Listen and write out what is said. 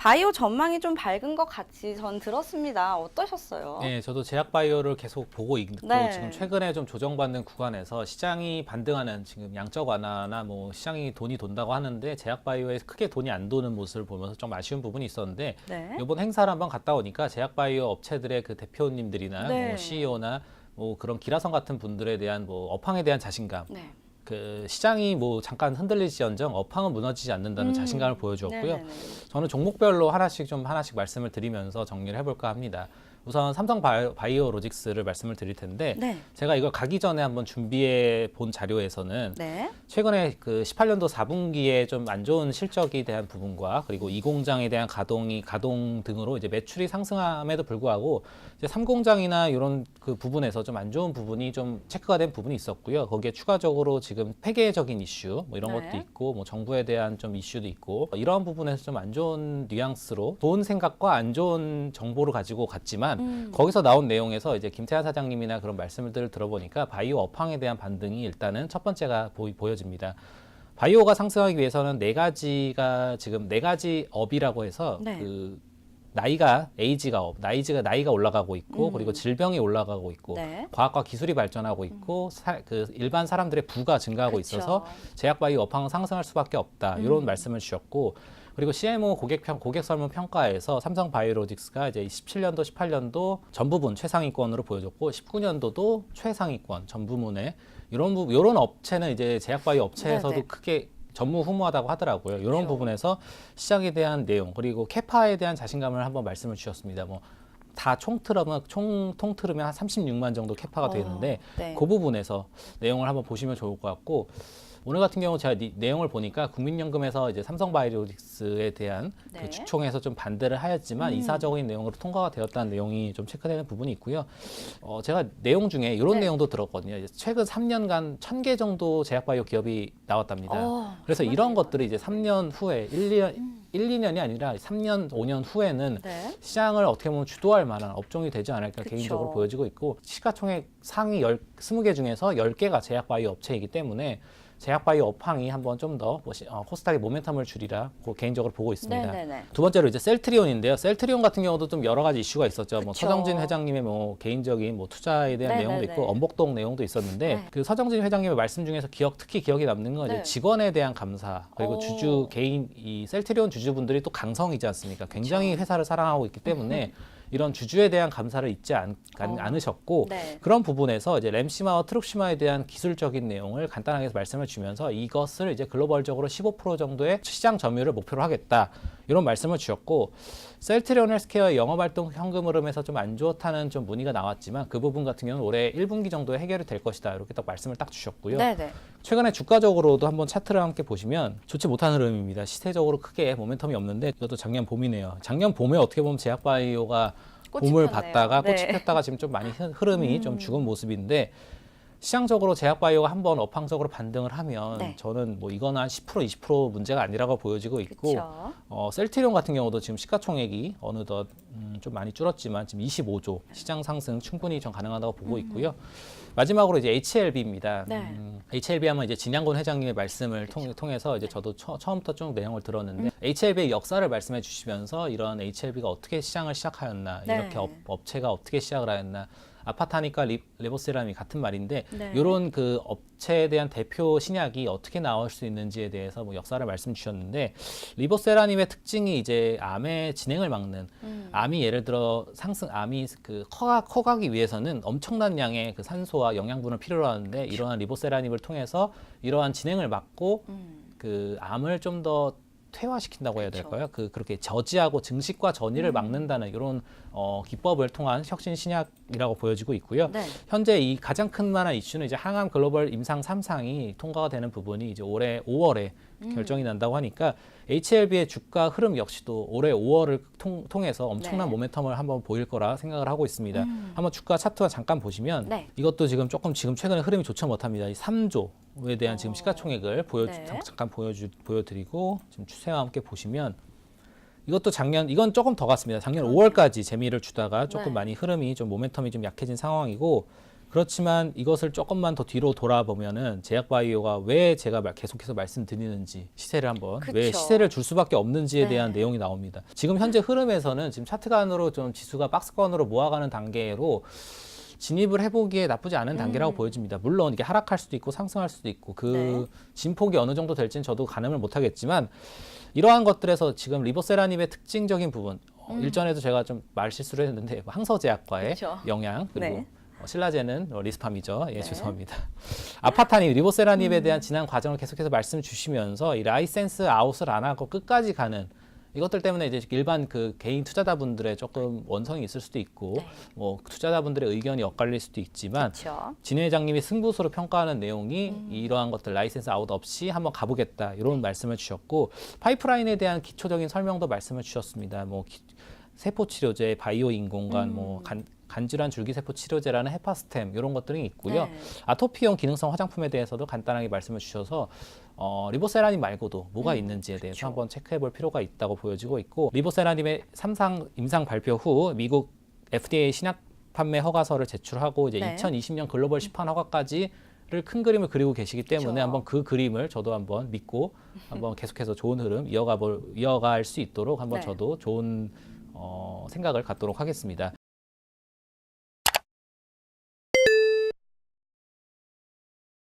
바이오 전망이 좀 밝은 것 같이 전 들었습니다. 어떠셨어요? 네, 저도 제약 바이오를 계속 보고 있고 네. 지금 최근에 좀 조정받는 구간에서 시장이 반등하는 지금 양적 완화나 뭐 시장이 돈이 돈다고 하는데 제약 바이오에 크게 돈이 안 도는 모습을 보면서 좀 아쉬운 부분이 있었는데 네. 이번 행사를 한번 갔다 오니까 제약 바이오 업체들의 그 대표님들이나 네. 뭐 CEO나 뭐 그런 기라성 같은 분들에 대한 뭐 업황에 대한 자신감 네. 그 시장이 뭐 잠깐 흔들릴지언정 업황은 무너지지 않는다는 음. 자신감을 보여주었고요. 네네네. 저는 종목별로 하나씩 좀 하나씩 말씀을 드리면서 정리를 해볼까 합니다. 우선 삼성 바이오, 로직스를 말씀을 드릴 텐데 네. 제가 이걸 가기 전에 한번 준비해 본 자료에서는 네. 최근에 그 18년도 4분기에 좀 안 좋은 실적에 대한 부분과 그리고 이 공장에 대한 가동이 가동 등으로 이제 매출이 상승함에도 불구하고 이제 3공장이나 이런 그 부분에서 좀 안 좋은 부분이 좀 체크가 된 부분이 있었고요. 거기에 추가적으로 지금 폐계적인 이슈 뭐 이런 네. 것도 있고 뭐 정부에 대한 좀 이슈도 있고 이러한 부분에서 좀 안 좋은 뉘앙스로 좋은 생각과 안 좋은 정보를 가지고 갔지만 음. 거기서 나온 내용에서 이제 김태환 사장님이나 그런 말씀들을 들어보니까 바이오 업황에 대한 반등이 일단은 첫 번째가 보이, 보여집니다. 바이오가 상승하기 위해서는 네 가지가 지금 네 가지 업이라고 해서 네. 그 나이가 에이지가 업, 나이지가 나이가 올라가고 있고 음. 그리고 질병이 올라가고 있고 네. 과학과 기술이 발전하고 있고 사, 그 일반 사람들의 부가 증가하고 그쵸. 있어서 제약 바이오 업황은 상승할 수밖에 없다 음. 이런 말씀을 주셨고 그리고 CMO 고객 평 고객 설문 평가에서 삼성 바이오로직스가 이제 17년도 18년도 전 부분 최상위권으로 보여줬고 19년도도 최상위권 전 부문에 이런 부 이런 업체는 이제 제약 바이오 업체에서도 네네. 크게 전무후무하다고 하더라고요. 이런 그렇죠. 부분에서 시장에 대한 내용 그리고 캐파에 대한 자신감을 한번 말씀을 주셨습니다. 뭐 다 총틀으면 총 통틀으면 한 36만 정도 캐파가 어, 되는데 네. 그 부분에서 내용을 한번 보시면 좋을 것 같고 오늘 같은 경우 제가 니- 내용을 보니까 국민연금에서 이제 삼성바이오틱스에 대한 네. 그 주총에서 좀 반대를 하였지만 음. 이사적인 내용으로 통과가 되었다는 내용이 좀 체크되는 부분이 있고요. 어, 제가 내용 중에 이런 네. 내용도 들었거든요. 최근 3년간 1000개 정도 제약바이오 기업이 나왔답니다. 어, 그래서 이런. 것들이 이제 3년 후에 1, 2년, 음. 1, 2년이 아니라 3년, 5년 후에는 네. 시장을 어떻게 보면 주도할 만한 업종이 되지 않을까 그쵸. 개인적으로 보여지고 있고 시가총액 상위 10, 20개 중에서 10개가 제약바이오 업체이기 때문에 제약바이오 업황이 한번 좀더 어, 코스닥의 모멘텀을 줄이라 고 개인적으로 보고 있습니다. 네네네. 두 번째로 이제 셀트리온인데요. 셀트리온 같은 경우도 좀 여러 가지 이슈가 있었죠. 뭐 그쵸. 서정진 회장님의 뭐 개인적인 뭐 투자에 대한 네네네. 내용도 있고 엄복동 내용도 있었는데 네. 그 서정진 회장님의 말씀 중에서 기억 특히 기억에 남는 건 네. 이제 직원에 대한 감사 그리고 오. 주주 개인 이 셀트리온 주주분들이 또 강성이지 않습니까? 굉장히 회사를 사랑하고 있기 때문에 이런 주주에 대한 감사를 잊지 않, 어. 으셨고 네. 그런 부분에서 이제 램시마와 트룩시마에 대한 기술적인 내용을 간단하게 말씀을 주면서 이것을 이제 글로벌적으로 15% 정도의 시장 점유율을 목표로 하겠다 이런 말씀을 주셨고 셀트리온 헬스케어의 영업활동 현금 흐름에서 좀 안 좋다는 좀 문의가 나왔지만 그 부분 같은 경우는 올해 1분기 정도에 해결이 될 것이다 이렇게 딱 말씀을 딱 주셨고요. 네네. 최근에 주가적으로도 한번 차트를 함께 보시면 좋지 못한 흐름입니다. 시세적으로 크게 모멘텀이 없는데 이것도 작년 봄이네요. 작년 봄에 어떻게 보면 제약바이오가 봄을. 봤다가 꽃이 네. 폈다가 지금 좀 많이 흐- 흐름이 음. 좀 죽은 모습인데 시장적으로 제약바이오가 한번 업황적으로 반등을 하면 네. 저는 뭐 이거는 한10% 20% 문제가 아니라고 보여지고 있고. 어, 셀트리온 같은 경우도 지금 시가총액이 어느덧 음, 좀 많이 줄었지만 지금 25조 시장 상승 충분히 좀 가능하다고 보고 있고요. 마지막으로 이제 HLB입니다. 음. 네. 음, HLB 하면 이제 진양곤 회장님의 말씀을 통, 통해서 이제 저도 처, 처음부터 쭉 내용을 들었는데 HLB의 역사를 말씀해 주시면서 이런 HLB가 어떻게 시장을 시작하였나 네. 이렇게 업, 업체가 어떻게 시작을 하였나 아파타니까 리, 레보세람이 같은 말인데 네. 이런 그 업체에 대한 대표 신약이 어떻게 나올 수 있는지에 대해서 뭐 역사를 말씀 주셨는데 리보세라님의 특징이 이제 암의 진행을 막는 음. 암이 예를 들어 상승 암이 그 커가 커가기 위해서는 엄청난 양의 그 산소와 영양분을 필요로 하는데 이러한 리보세라닙을 통해서 이러한 진행을 막고 음. 그 암을 좀더 퇴화시킨다고 해야 그쵸. 될까요? 그 그렇게 저지하고 증식과 전이를 막는다는 이런 어, 기법을 통한 혁신 신약이라고 보여지고 있고요. 네. 현재 이 가장 큰 만한 이슈는 이제 항암 글로벌 임상 3상이 통과가 되는 부분이 이제 올해 5월에 음. 결정이 난다고 하니까 HLB의 주가 흐름 역시도 올해 5월을 통, 통해서 엄청난 네. 모멘텀을 한번 보일 거라 생각을 하고 있습니다. 음. 한번 주가 차트와 잠깐 보시면 네. 이것도 지금 조금 지금 최근에 흐름이 좋지 못합니다. 이 3조 에 대한 지금 어. 시가총액을 보여 네. 잠깐 보여주 보여드리고 지금 추세와 함께 보시면 이것도 작년 이건 조금 더 갔습니다. 작년 5월까지 재미를 주다가 조금 네. 많이 흐름이 좀 모멘텀이 좀 약해진 상황이고 그렇지만 이것을 조금만 더 뒤로 돌아보면은 제약바이오가 왜 제가 말- 계속해서 말씀드리는지 시세를 한번 왜 그쵸. 시세를 줄 수밖에 없는지에 네. 대한 내용이 나옵니다. 지금 현재 흐름에서는 지금 차트간으로 좀 지수가 박스권으로 모아가는 단계로 진입을 해보기에 나쁘지 않은 단계라고 음. 보여집니다. 물론 이게 하락할 수도 있고 상승할 수도 있고 그 네. 진폭이 어느 정도 될지는 저도 가늠을 못하겠지만 이러한 것들에서 지금 리보세라님의 특징적인 부분 어, 일전에도 제가 좀 말 실수를 했는데 항서제약과의 음. 그쵸. 영향 그리고 네. 어, 신라제는 어, 리스팜이죠. 예, 네. 죄송합니다. 아파타님, 리보세라닙에 음. 대한 지난 과정을 계속해서 말씀 주시면서 이 라이센스 아웃을 안 하고 끝까지 가는 이것들 때문에 이제 일반 그 개인 투자자분들의 조금 원성이 있을 수도 있고 네. 뭐 투자자분들의 의견이 엇갈릴 수도 있지만. 진 회장님이 승부수로 평가하는 내용이 음. 이러한 것들 라이센스 아웃 없이 한번 가보겠다 이런 말씀을 주셨고 파이프라인에 대한 기초적인 설명도 말씀을 주셨습니다. 뭐 기- 세포 치료제, 바이오 인공관, 음. 뭐 간, 간질환 줄기세포 치료제라는 헤파스템 이런 것들이 있고요. 네. 아토피용 기능성 화장품에 대해서도 간단하게 말씀을 주셔서 어, 리보세라님 말고도 뭐가 음, 있는지에 대해서 그쵸. 한번 체크해 볼 필요가 있다고 보여지고 있고 리보세라님의 삼상 임상 발표 후 미국 FDA 신약 판매 허가서를 제출하고 이제 네. 2020년 글로벌 시판 허가까지 를큰 그림을 그리고 계시기 때문에 그쵸. 한번 그 그림을 저도 한번 믿고 한번 계속해서 좋은 흐름 이어가 볼 이어갈 수 있도록 한번 네. 저도 좋은 어, 생각을 갖도록 하겠습니다.